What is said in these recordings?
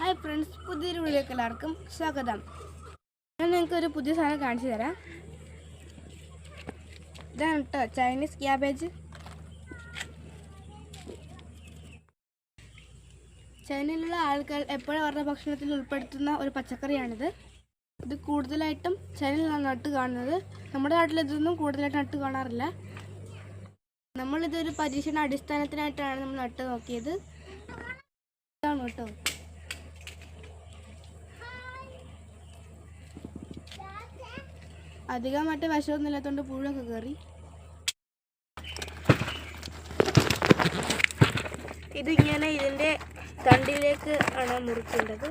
Hi friends പുതിയൊരു വീഡിയോക്ക് എല്ലാവർക്കും സ്വാഗതം. ഞാൻ നിങ്ങൾക്ക് ഒരു പുതിയ സാധനം കാണിച്ചു തരാം. ഇതാണ് കേട്ടോ ചൈനീസ് ക്യാബേജ് ചൈനയിലുള്ള ആൾക്കാർ എപ്പോഴും അവരുടെ ഭക്ഷണത്തിൽ ഉൾപ്പെടുത്തുന്ന ഒരു പച്ചക്കറിയാണിത്. ഇത് കൂടുതലായിട്ടും ചൈനയിലാണ് നട്ട് കാണുന്നത്. നമ്മുടെ നാട്ടിൽ ഇതൊന്നും കൂടുതലായിട്ട് നട്ട് കാണാറില്ല. നമ്മളിതൊരു പരീക്ഷണ അടിസ്ഥാനത്തിനായിട്ടാണ് നമ്മൾ നട്ട് നോക്കിയത്. ഇതാണ് കേട്ടോ അധികം മറ്റേ വശമൊന്നും ഇല്ലാത്തതുകൊണ്ട് പുഴൊക്കെ കയറി ഇതിങ്ങനെ ഇതിന്റെ തണ്ടിലേക്ക് ആണ് മുറിക്കേണ്ടത്.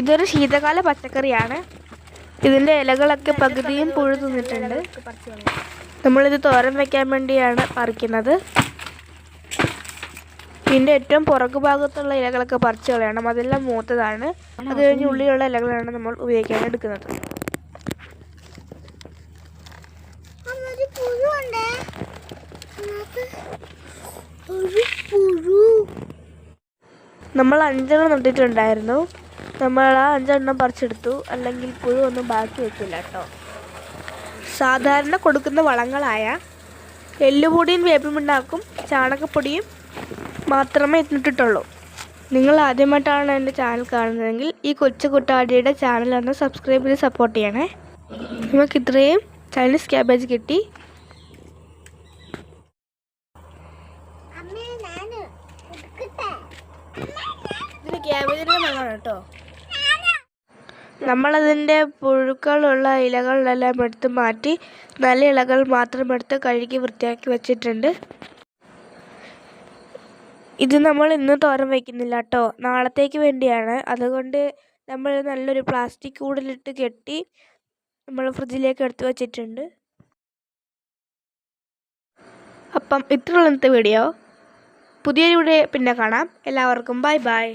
ഇതൊരു ശീതകാല പച്ചക്കറിയാണ്. ഇതിന്റെ ഇലകളൊക്കെ പകുതിയും പുഴു തിന്നിട്ടുണ്ട്. നമ്മളിത് തോരൻ വെക്കാൻ വേണ്ടിയാണ് പറിക്കുന്നത്. ഇതിന്റെ ഏറ്റവും പുറകു ഭാഗത്തുള്ള ഇലകളൊക്കെ പറിച്ചു കളയണം. അതെല്ലാം മൂത്തതാണ്. അത് കഴിഞ്ഞ് ഉള്ളിലുള്ള ഇലകളാണ് നമ്മൾ ഉപയോഗിക്കാൻ എടുക്കുന്നത്. നമ്മൾ അഞ്ചെണ്ണം നട്ടിട്ടുണ്ടായിരുന്നു. നമ്മൾ ആ അഞ്ചെണ്ണം പറിച്ചെടുത്തു. അല്ലെങ്കിൽ പുഴു ഒന്നും ബാക്കി വെക്കില്ല കേട്ടോ. സാധാരണ കൊടുക്കുന്ന വളങ്ങളായ എല്ലുപൊടിയും വേപ്പിമുണ്ടാക്കും ചാണകപ്പൊടിയും മാത്രമേ ഇട്ടിട്ടുള്ളൂ നിങ്ങൾ ആദ്യമായിട്ടാണ് എന്റെ ചാനൽ കാണുന്നതെങ്കിൽ ഈ കൊച്ചു കുട്ടാടിയുടെ ചാനൽ ഒന്ന് സബ്സ്ക്രൈബ് ചെയ്ത് സപ്പോർട്ട് ചെയ്യണേ. നമുക്ക് ഇത്രയും ചൈനീസ് ക്യാബേജ് കിട്ടി. ക്യാബേജിന്റെ നമ്മളതിന്റെ പുഴുക്കളുള്ള ഇലകളെല്ലാം എടുത്ത് മാറ്റി നല്ല ഇലകൾ മാത്രം എടുത്ത് കഴുകി വൃത്തിയാക്കി വെച്ചിട്ടുണ്ട്. ഇത് നമ്മൾ ഇന്ന് തോരൻ വയ്ക്കുന്നില്ല കേട്ടോ നാളത്തേക്ക് വേണ്ടിയാണ്. അതുകൊണ്ട് നമ്മൾ നല്ലൊരു പ്ലാസ്റ്റിക് കൂടിലിട്ട് കെട്ടി നമ്മൾ ഫ്രിഡ്ജിലേക്ക് എടുത്തു വച്ചിട്ടുണ്ട്. അപ്പം ഇത്രയുള്ള ഇന്നത്തെ വീഡിയോ. പുതിയൊരു വീഡിയോ പിന്നെ കാണാം. എല്ലാവർക്കും ബൈ ബൈ.